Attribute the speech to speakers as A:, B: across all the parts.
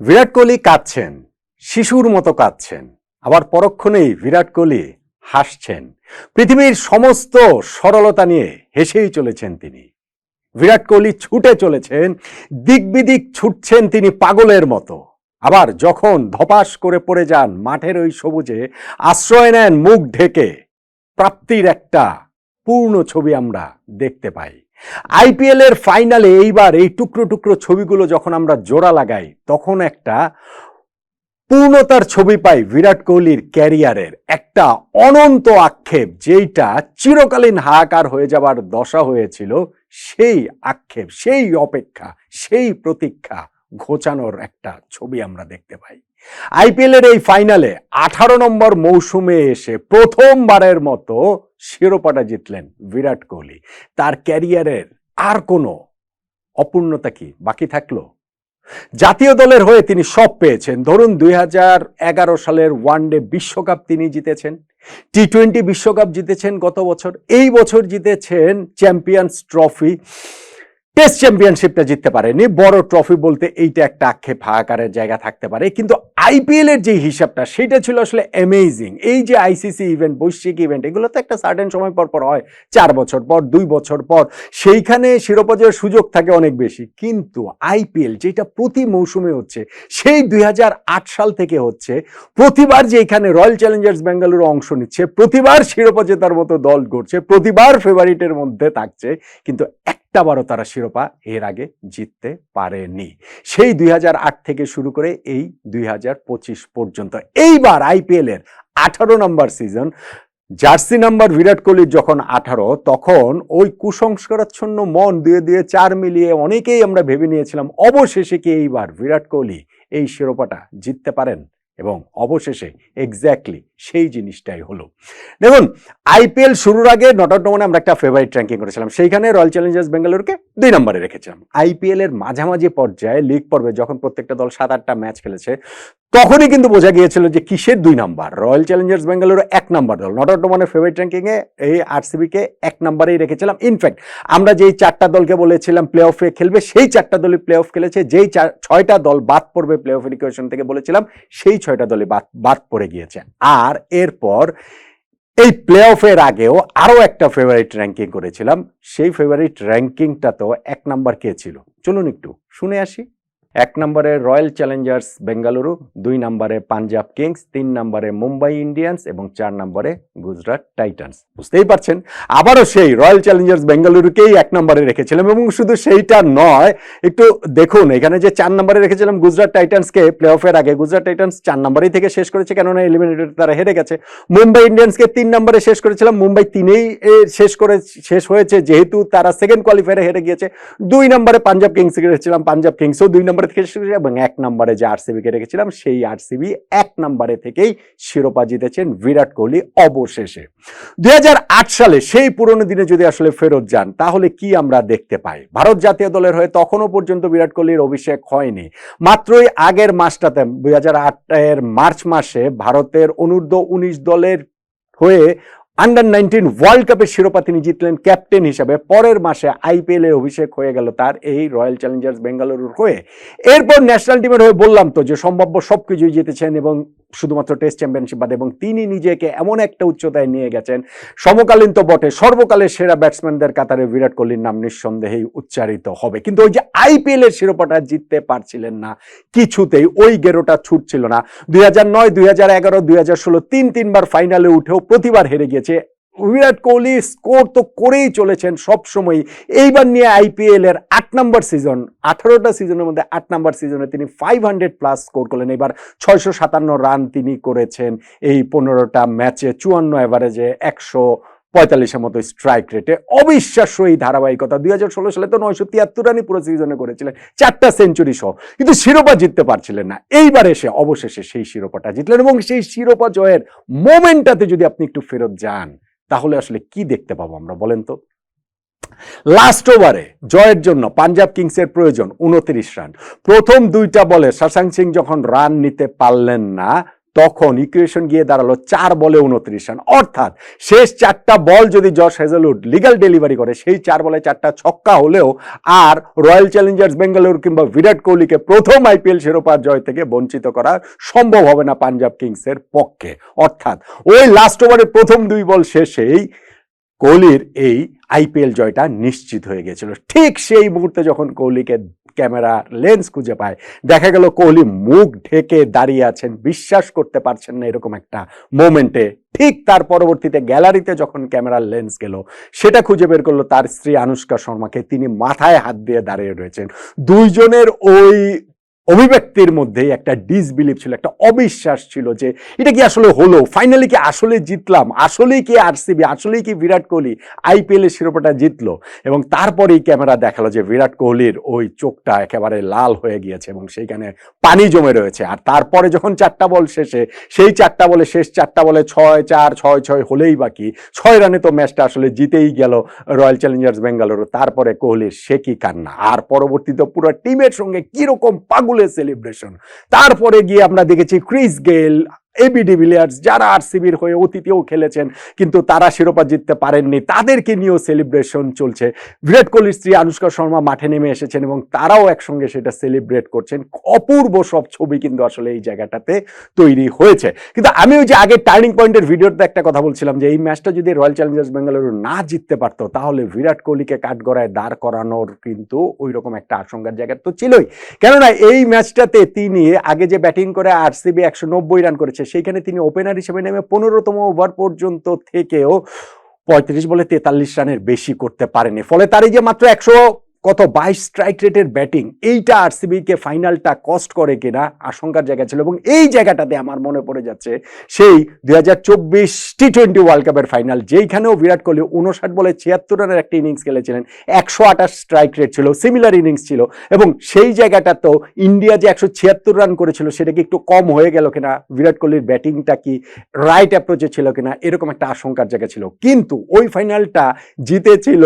A: বিরাট কোহলি কাঁদছেন, শিশুর মতো কাঁদছেন, আবার পরক্ষণেই বিরাট কোহলি হাসছেন। পৃথিবীর সমস্ত সরলতা নিয়ে হেসেই চলেছেন তিনি। বিরাট কোহলি ছুটে চলেছেন দিক বিদিক ছুটছেন তিনি পাগলের মতো। আবার যখন ধপাস করে পড়ে যান মাঠের ওই সবুজে, আশ্রয় নেন মুখ ঢেকে। প্রাপ্তির একটা পূর্ণ ছবি আমরা দেখতে পাই। আইপিএল এর ফাইনালে এইবার এই টুকরো টুকরো ছবিগুলো যখন আমরা জোড়া লাগাই, তখন একটা পূর্ণতার ছবি পাই বিরাট কোহলির ক্যারিয়ারের। একটা অনন্ত আক্ষেপ যেইটা চিরকালীন হাহাকার হয়ে যাবার দশা হয়েছিল, সেই আক্ষেপ, সেই অপেক্ষা, সেই প্রতীক্ষা ঘোচানোর একটা ছবি আমরা দেখতে পাই। আইপিএল এর এই ফাইনালে আঠারো নম্বর মৌসুমে এসে প্রথমবারের মতো শিরোপাটা জিতলেন বিরাট কোহলি। তার ক্যারিয়ারের আর কোনো অপূর্ণতা কি বাকি থাকল? জাতীয় দলের হয়ে তিনি সব পেয়েছেন। ধরুন দুই হাজার এগারো সালের ওয়ান ডে বিশ্বকাপ তিনি জিতেছেন, টি টোয়েন্টি বিশ্বকাপ জিতেছেন গত বছর। এই বছর জিতেছেন চ্যাম্পিয়ন্স ট্রফি টেস্ট চ্যাম্পিয়নশিপটা জিততে পারেনি। বড় ট্রফি বলতে এইটা একটা আক্ষেপ, হাহাকারের জায়গা থাকতে পারে। কিন্তু আইপিএল এর যে হিসাবটা, সেটা ছিল আসলে অ্যামেজিং এই যে আইসিসি ইভেন্ট বৈশ্বিক ইভেন্ট এগুলো তো একটা সার্টেন সময় পর পর হয়। চার বছর পর, দুই বছর পর। সেইখানে শিরোপা জয়ের সুযোগ থাকে অনেক বেশি। কিন্তু আইপিএল যেটা প্রতি মৌসুমে হচ্ছে, সেই দুই হাজার আট সাল থেকে হচ্ছে, প্রতিবার যে এখানে রয়্যাল চ্যালেঞ্জার্স বেঙ্গালুরু অংশ নিচ্ছে, প্রতিবার শিরোপা জেতার মতো দল গড়ছে, প্রতিবার ফেভারিটের মধ্যে থাকছে। কিন্তু একটা বারও তারা শিরোপা এর আগে জিততে পারেনি। সেই দুই হাজার আট থেকে শুরু করে এই দুই হাজার পঁচিশ পর্যন্ত। এইবার আইপিএল এর আঠারো নম্বর সিজন জার্সি নাম্বার বিরাট কোহলির যখন আঠারো, তখন ওই কুসংস্কারাচ্ছন্ন মন দিয়ে দিয়ে চার মিলিয়ে অনেকেই আমরা ভেবে নিয়েছিলাম, অবশেষে কি এইবার বিরাট কোহলি এই শিরোপাটা জিততে পারেন? এবং অবশেষে এক্স্যাক্টলি সেই জিনিসটাই হলো। দেখুন আইপিএল শুরুর আগে নট আউট মানে আমরা একটা ফেভারিট র্যাঙ্কিং করেছিলাম। সেইখানে রয়্যাল চ্যালেঞ্জার্স বেঙ্গালুরুকে দুই নম্বরে রেখেছিলাম। আইপিএল এর মাঝামাঝি পর্যায়ে লিগ পর্বে যখন প্রত্যেকটা দল সাত আটটা ম্যাচ খেলেছে, তখনই কিন্তু বোঝা গিয়েছিল যে কিসের দুই নাম্বার। রয়্যাল চ্যালেঞ্জার্স বেঙ্গালুরু এক নাম্বার দল। নট আউট ফেভারিট র্যাঙ্কিংয়ে এই আরসিবিকে এক নাম্বারেই রেখেছিলাম। ইনফ্যাক্ট আমরা যেই চারটা দলকে বলেছিলাম প্লে অফে খেলবে, সেই চারটা দলই প্লে অফ খেলেছে। যেই ছয়টা দল বাদ পড়বে প্লে অফ ইকুয়েশন থেকে বলেছিলাম, সেই ছয়টা দলই বাদ বাদ পড়ে গিয়েছে। আর এরপর এই প্লে অফের আগেও আরও একটা ফেভারিট র্যাঙ্কিং করেছিলাম। সেই ফেভারিট র্যাঙ্কিংটা তো এক নাম্বার কে ছিল? চলুন একটু শুনে আসি। এক নম্বরে রয়্যাল চ্যালেঞ্জার্স বেঙ্গালুরু, দুই নম্বরে পাঞ্জাব কিংস, তিন নম্বরে মুম্বাই ইন্ডিয়ান্স এবং চার নম্বরে গুজরাট টাইটান্স। বুঝতেই পারছেন? আবারও সেই রয়্যাল চ্যালেঞ্জার্স বেঙ্গালুরুকেই এক নম্বরে রেখেছিলাম এবং শুধু সেইটা নয়, একটু দেখুন, এখানে যে চার নম্বরে রেখেছিলাম গুজরাট টাইটান্সকে প্লে অফের আগে, গুজরাট টাইটান্স চার নম্বরেই থেকে শেষ করেছে, কেননা এলিমিনেটেড তারা হেরে গেছে। মুম্বাই ইন্ডিয়ান্সকে তিন নম্বরে শেষ করেছিলাম, মুম্বাই তিনেই শেষ করে, শেষ হয়েছে, যেহেতু তারা সেকেন্ড কোয়ালিফায়ারে হেরে গিয়েছে। দুই নম্বরে পাঞ্জাব কিংসকে রেখেছিলাম, পাঞ্জাব কিংসও দুই নম্বরে থেকে শেষ করেছে এবং এক নম্বরে যে আরসিবিকে রেখেছিলাম, সেই আরসিবি এক নম্বরে থেকেই শিরোপা জিতেছেন বিরাট কোহলি অবশেষে। দুই সালে সেই পুরনো দিনে যদি আসলে ফেরত যান, তাহলে কি আমরা দেখতে পাই? ভারত জাতীয় দলের হয়ে তখনও পর্যন্ত বিরাট কোহলির অভিষেক হয়নি। মাত্রই আগের মাসটাতে, দুই হাজার আট এর মার্চ মাসে ভারতের অনূর্ধ্ব উনিশ দলের হয়ে আন্ডার নাইনটিন ওয়ার্ল্ড কাপের শিরোপা তিনি জিতলেন ক্যাপ্টেন হিসাবে। পরের মাসে আইপিএল এর অভিষেক হয়ে গেল তার এই রয়্যাল চ্যালেঞ্জার্স বেঙ্গালুরুর হয়ে। এরপর ন্যাশনাল টিমের হয়ে বললাম তো যে সম্ভাব্য সবকিছুই জিতেছেন এবং শুধুমাত্র টেস্ট চ্যাম্পিয়নশিপ বাদে, এবং তিনি নিজেকে এমন একটা উচ্চতায় নিয়ে গেছেন, সমকালীন তো বটে, সর্বকালের সেরা ব্যাটসম্যানদের কাতারে বিরাট কোহলির নাম নিঃসন্দেহেই উচ্চারিত হবে। কিন্তু ওই যে আইপিএল এর শিরোপাটা জিততে পারছিলেন না, কিছুতেই ওই গেরোটা ছুটছিল না। দুই হাজার নয়, দুই হাজার এগারো, দুই হাজার ষোলো, তিন তিনবার ফাইনালে উঠেও প্রতিবার হেরে গিয়েছে বিরাট কোহলি স্কোর তো করেই চলেছেন সব সময় এইবার নিয়ে আইপিএল এর আট নম্বর সিজন আঠারোটা সিজনের মধ্যে আট নম্বর সিজনে তিনি ফাইভ হান্ড্রেড প্লাস স্কোর করলেন। এবার ছয়শো সাতান্ন রান তিনি করেছেন এই পনেরোটা ম্যাচে চুয়ান্ন এভারেজে একশো পঁয়তাল্লিশের মতো স্ট্রাইক রেটে অবিশ্বাস্য এই ধারাবাহিকতা। দুই হাজার ষোলো সালে তো নয়শো তিয়াত্তর রানই পুরো সিজনে করেছিলেন। চারটা সেঞ্চুরি সহ। কিন্তু শিরোপা জিততে পারছিলেন না। এইবার এসে অবশেষে সেই শিরোপাটা জিতলেন এবং সেই শিরোপা জয়ের মোমেন্টটাতে যদি আপনি একটু ফেরত যান তাহলে আসলে কি দেখতে পাবো আমরা বলেন তো? লাস্ট ওভারে জয়ের জন্য পাঞ্জাব কিংসের প্রয়োজন উনত্রিশ রান। প্রথম দুইটা বলে শশাঙ্ক সিং যখন রান নিতে পারলেন না তখন ইকুয়েশন গিয়ে দাঁড়াল চার বলে উনত্রিশ রান। অর্থাৎ শেষ চারটা বল যদি জশ হেজেলউড লিগাল ডেলিভারি করে, সেই চার বলে চারটা ছক্কা হলেও আর রয়্যাল চ্যালেঞ্জার্স বেঙ্গালুরু কিংবা বিরাট কোহলিকে প্রথম আইপিএল শিরোপা জয় থেকে বঞ্চিত করা সম্ভব হবে না পাঞ্জাব কিংসের পক্ষে। অর্থাৎ ওই লাস্ট ওভারের প্রথম দুই বল শেষেই কোহলির এই আইপিএল জয়টা নিশ্চিত হয়ে গেছিল। ঠিক সেই মুহূর্তে যখন কোহলিকে ক্যামেরা লেন্স খুঁজে পায়। দেখা গেল কোহলি মুখ ঢেকে দাঁড়িয়ে আছেন, বিশ্বাস করতে পারছেন না এরকম একটা মোমেন্টে। ঠিক তার পরবর্তীতে গ্যালারিতে যখন ক্যামেরার লেন্স গেল, সেটা খুঁজে বের করল তার স্ত্রী আনুষ্কা শর্মাকে। তিনি মাথায় হাত দিয়ে দাঁড়িয়ে রয়েছেন। দুইজনের ওই অভিব্যক্তির মধ্যেই একটা ডিসবিলিভ ছিল, একটা অবিশ্বাস ছিল যে এটা কি আসলে হলো? ফাইনালি কি আসলে জিতলাম? আসলেই কি আরসিবি আসলেই কি বিরাট কোহলি? আইপিএল এর শিরোপাটা জিতলো। এবং তারপরেই ক্যামেরা দেখাল যে বিরাট কোহলির ওই চোখটা একেবারে লাল হয়ে গিয়েছে এবং সেইখানে পানি জমে রয়েছে। আর তারপরে যখন চারটা বল শেষে, সেই চারটা বলে শেষ চারটা বলে ছয়, চার, ছয় ছয় হলেই বাকি। ছয় রানে তো ম্যাচটা আসলে জিতেই গেল রয়্যাল চ্যালেঞ্জার্স বেঙ্গালুরু তারপরে কোহলির সে কি কান্না? আর পরবর্তীতে পুরো টিমের সঙ্গে কীরকম পাগুলের সেলিব্রেশন তারপরে গিয়ে আমরা দেখেছি ক্রিস গেল এবি ডিভিলিয়ার্স যারা আরসিবির হয়ে অতীতেও খেলেছেন, কিন্তু তারা শিরোপা জিততে পারেননি, তাদেরকে নিয়েও সেলিব্রেশন চলছে। বিরাট কোহলির স্ত্রী আনুষ্কা শর্মা মাঠে নেমে এসেছেন এবং তারাও একসঙ্গে সেটা সেলিব্রেট করছেন। অপূর্ব সব ছবি কিন্তু আসলে এই জায়গাটাতে তৈরি হয়েছে। কিন্তু আমি ওই যে আগে টার্নিং পয়েন্টের ভিডিওতে একটা কথা বলছিলাম যে, এই ম্যাচটা যদি রয়্যাল চ্যালেঞ্জার্স বেঙ্গালুরু না জিততে পারতো, তাহলে বিরাট কোহলিকে কাঠগড়ায় দাঁড় করানোর কিন্তু ওই রকম একটা আশঙ্কার জায়গা তো ছিলই। কেননা এই ম্যাচটাতে তিনি আগে যে ব্যাটিং করে আরসিবি একশো নব্বই রান করেছে সেইখানে তিনি ওপেনার হিসেবে নেমে পনেরোতম ওভার পর্যন্ত থেকেও পঁয়ত্রিশ বলে তেতাল্লিশ রানের বেশি করতে পারেনি ফলে তার এই যে মাত্র একশো কত বাইশ স্ট্রাইক রেটের ব্যাটিং এইটা আরসিবিকে ফাইনালটা কস্ট করে কিনা আশঙ্কার জায়গা ছিল এবং এই জায়গাটাতে আমার মনে পড়ে যাচ্ছে সেই দুই হাজার চব্বিশ টি টোয়েন্টি ওয়ার্ল্ড কাপের ফাইনাল যেইখানেও বিরাট কোহলি উনষাট বলে ছিয়াত্তর রানের একটা ইনিংস খেলেছিলেন, একশো আঠাশ স্ট্রাইক রেট ছিল সিমিলার ইনিংস ছিল এবং সেই জায়গাটা তো ইন্ডিয়া যে একশো ছিয়াত্তর রান করেছিল সেটা কি একটু কম হয়ে গেল কিনা, বিরাট কোহলির ব্যাটিংটা কি রাইট অ্যাপ্রোচে ছিল কিনা, এরকম একটা আশঙ্কার জায়গা ছিল। কিন্তু ওই ফাইনালটা জিতেছিল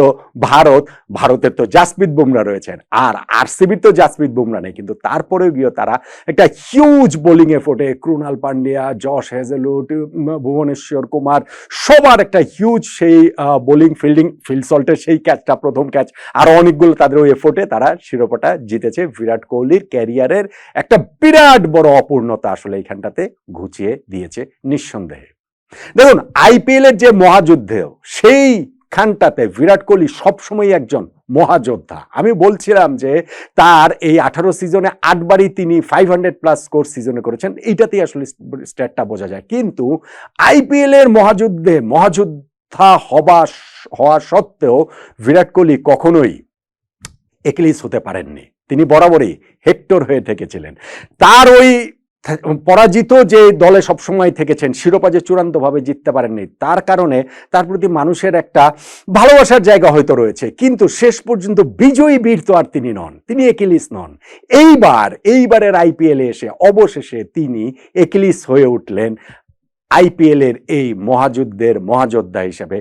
A: ভারত, ভারতের তো জাসপ্রীত বুমরা রয়েছেন। আর আরসিবির তো জাসপ্রীত বুমরা নেই কিন্তু তারপরেও গিয়ে তারা একটা হিউজ বোলিং এফোর্টে Krunal Pandya Josh Hazlewood um, Bhuvneshwar Kumar সবার একটা হিউজ সেই বোলিং ফিল্ডিং ফিল্ড সল্টের সেই ক্যাচটা প্রথম ক্যাচ আরও অনেকগুলো তাদের ওই এফোর্টে তারা শিরোপাটা জিতেছে বিরাট কোহলির ক্যারিয়ারের একটা বিরাট বড় অপূর্ণতা আসলে এইখানটাতে ঘুচিয়ে দিয়েছে নিঃসন্দেহে। দেখুন আইপিএল এর যে মহাযুদ্ধেও সেই খানটাতে বিরাট কোহলি সবসময় একজন মহাযোদ্ধা। আমি বলছিলাম যে তার এই আঠারো সিজনে আটবারই তিনি ফাইভ হান্ড্রেড প্লাস স্কোর সিজনে করেছেন। এইটাতেই আসলে স্ট্যাটটা বোঝা যায়। কিন্তু আইপিএল এর মহাযুদ্ধে মহাযোদ্ধা হবা হওয়া সত্ত্বেও বিরাট কোহলি কখনোই একিলিস হতে পারেননি। তিনি বরাবরই হেক্টর হয়ে থেকেছিলেন। তার ওই পরাজিত যে দলে সবসময় থেকেছেন, শিরোপা যে চূড়ান্তভাবে জিততে পারেননি, তার কারণে তার প্রতি মানুষের একটা ভালোবাসার জায়গা হয়তো রয়েছে। কিন্তু শেষ পর্যন্ত বিজয়ী বীর তো আর তিনি নন, তিনি একিলিস নন। এইবার, এইবারের আইপিএলে এসে অবশেষে তিনি একিলিস হয়ে উঠলেন আইপিএলের এই মহাযুদ্ধের মহাযোদ্ধা হিসেবে।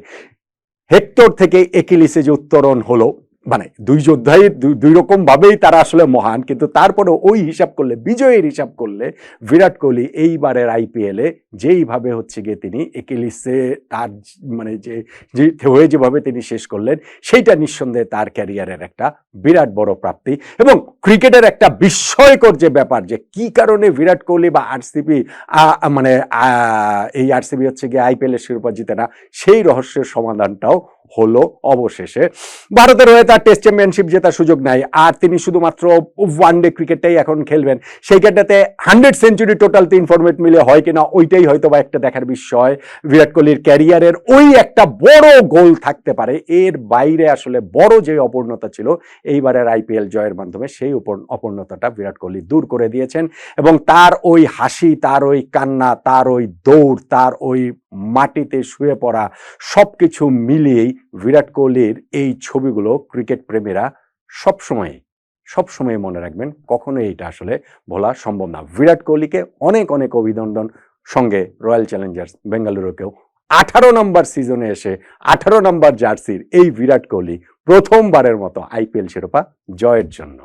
A: হেক্টর থেকে একিলিসে যে উত্তরণ হলো মানে দুই যোদ্ধাই দুই- রকম ভাবেই তারা আসলে মহান, কিন্তু তারপরে ওই হিসাব করলে, বিজয়ের হিসাব করলে বিরাট কোহলি এইবারের আইপিএলে যেইভাবে হচ্ছে গিয়ে তিনি একিলিসে তার মানে যে হয়ে যেভাবে তিনি শেষ করলেন, সেইটা নিঃসন্দেহে তার ক্যারিয়ারের একটা বিরাট বড় প্রাপ্তি। এবং ক্রিকেটের একটা বিস্ময়কর যে ব্যাপার যে কি কারণে বিরাট কোহলি বা আরসিবি মানে এই আরসিবি হচ্ছে গিয়ে আইপিএলের শিরোপা জিতে না, সেই রহস্যের সমাধানটাও হলো অবশেষে। ভারতের হয়ে তার টেস্ট চ্যাম্পিয়নশিপ জেতার সুযোগ নাই। আর তিনি শুধুমাত্র ওয়ান ডে ক্রিকেটটাই এখন খেলবেন। সেইখানটাতে হান্ড্রেড সেঞ্চুরি টোটাল তিন ফরম্যাট মিলে হয় কিনা, ওইটাই হয়তো বা একটা দেখার বিষয়। বিরাট কোহলির ক্যারিয়ারের ওই একটা বড় গোল থাকতে পারে। এর বাইরে আসলে বড় যে অপূর্ণতা ছিল, এইবারের আইপিএল জয়ের মাধ্যমে সেই অপূর্ণতাটা বিরাট কোহলি দূর করে দিয়েছেন। এবং তার ওই হাসি, তার ওই কান্না, তার ওই দৌড়, তার ওই মাটিতে শুয়ে পড়া সবকিছু মিলিয়েই বিরাট কোহলির এই ছবিগুলো ক্রিকেট প্রেমীরা সবসময় সবসময় মনে রাখবেন কখনো এইটা আসলে ভোলা সম্ভব না। বিরাট কোহলিকে অনেক অনেক অভিনন্দন। সঙ্গে রয়্যাল চ্যালেঞ্জার্স বেঙ্গালুরুকেও আঠারো নম্বর সিজনে এসে আঠারো নম্বর জার্সির এই বিরাট কোহলি প্রথমবারের মতো আইপিএল শিরোপা জয়ের জন্য।